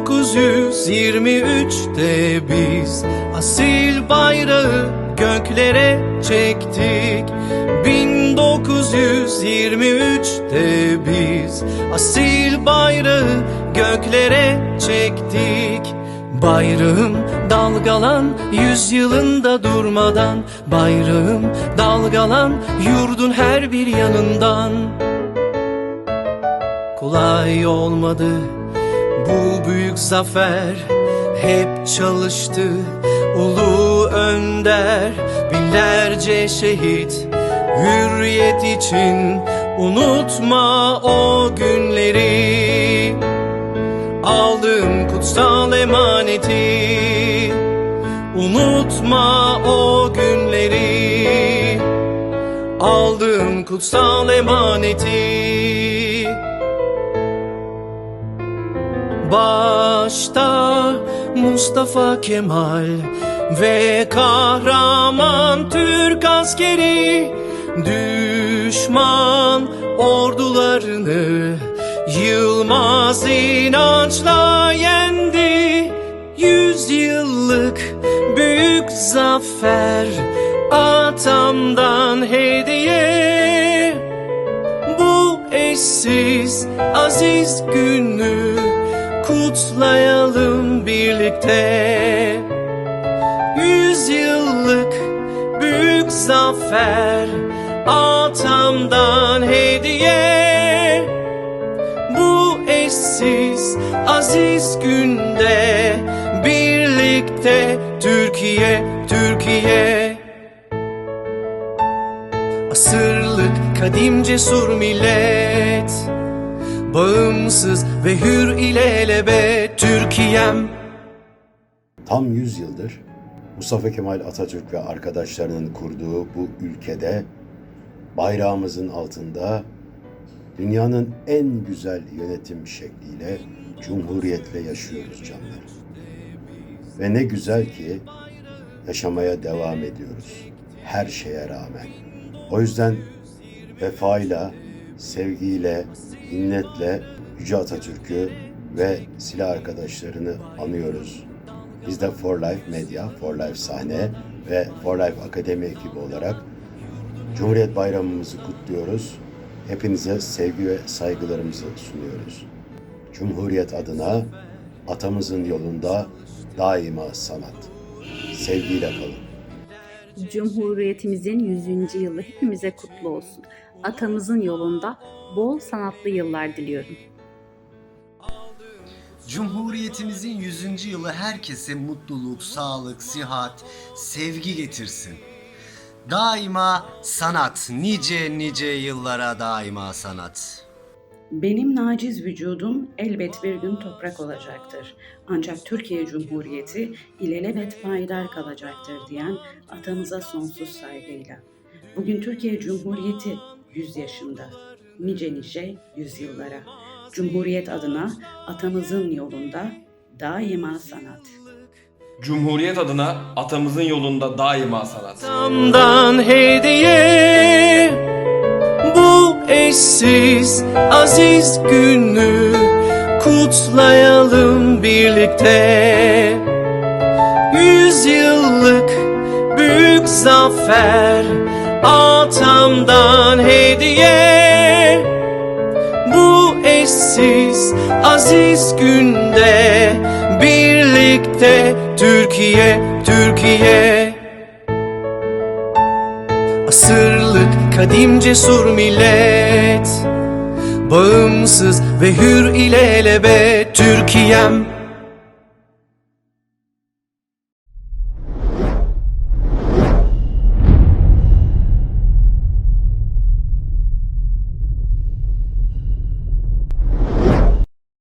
1923'te biz asil bayrağı göklere çektik. 1923'te biz asil bayrağı göklere çektik. Bayrağım dalgalan yüzyılında durmadan Bayrağım dalgalan yurdun her bir yanından. Kolay olmadı bu büyük zafer Hep çalıştı ulu önder. Binlerce şehit hürriyet için Unutma o günleri. Aldığım kutsal emaneti Unutma o günleri. Aldığım kutsal emaneti Başta Mustafa Kemal ve kahraman Türk askeri düşman ordularını yılmaz inançla yendi. Yüzyıllık büyük zafer atamdan hediye bu eşsiz aziz günü kutlayalım birlikte. Yüzyıllık büyük zafer atamdan hediye. Bu eşsiz aziz günde birlikte Türkiye, Türkiye. Asırlık kadim cesur millet Bağımsız ve hür ilelebet Türkiye'm Tam 100 yıldır Mustafa Kemal Atatürk ve arkadaşlarının kurduğu bu ülkede bayrağımızın altında dünyanın en güzel yönetim şekliyle cumhuriyetle yaşıyoruz canlar. Ve ne güzel ki yaşamaya devam ediyoruz. Her şeye rağmen. O yüzden vefayla, sevgiyle, minnetle Yüce Atatürk'ü ve silah arkadaşlarını anıyoruz. Biz de For Life Medya, For Life Sahne ve For Life Akademi ekibi olarak Cumhuriyet Bayramımızı kutluyoruz. Hepinize sevgi ve saygılarımızı sunuyoruz. Cumhuriyet adına atamızın yolunda daima sanat. Sevgiyle kalın. Cumhuriyetimizin 100. yılı hepimize kutlu olsun. Atamızın yolunda bol sanatlı yıllar diliyorum. Cumhuriyetimizin 100. yılı herkese mutluluk, sağlık, sihat, sevgi getirsin. Daima sanat, nice nice yıllara daima sanat. Benim naciz vücudum elbet bir gün toprak olacaktır. Ancak Türkiye Cumhuriyeti ilelebet payidar kalacaktır diyen atamıza sonsuz saygıyla. Bugün Türkiye Cumhuriyeti 100 yaşında. Nice nice yüzyıllara. Cumhuriyet adına atamızın yolunda daima sanat. Cumhuriyet adına atamızın yolunda daima sanat. Atamdan hediye Bu eşsiz aziz günü Kutlayalım birlikte. Yüzyıllık büyük zafer Atamdan hediye. Bu eşsiz aziz günde Birlikte Türkiye, Türkiye. Asırlık kadim cesur millet Bağımsız ve hür ilelebet Türkiye'm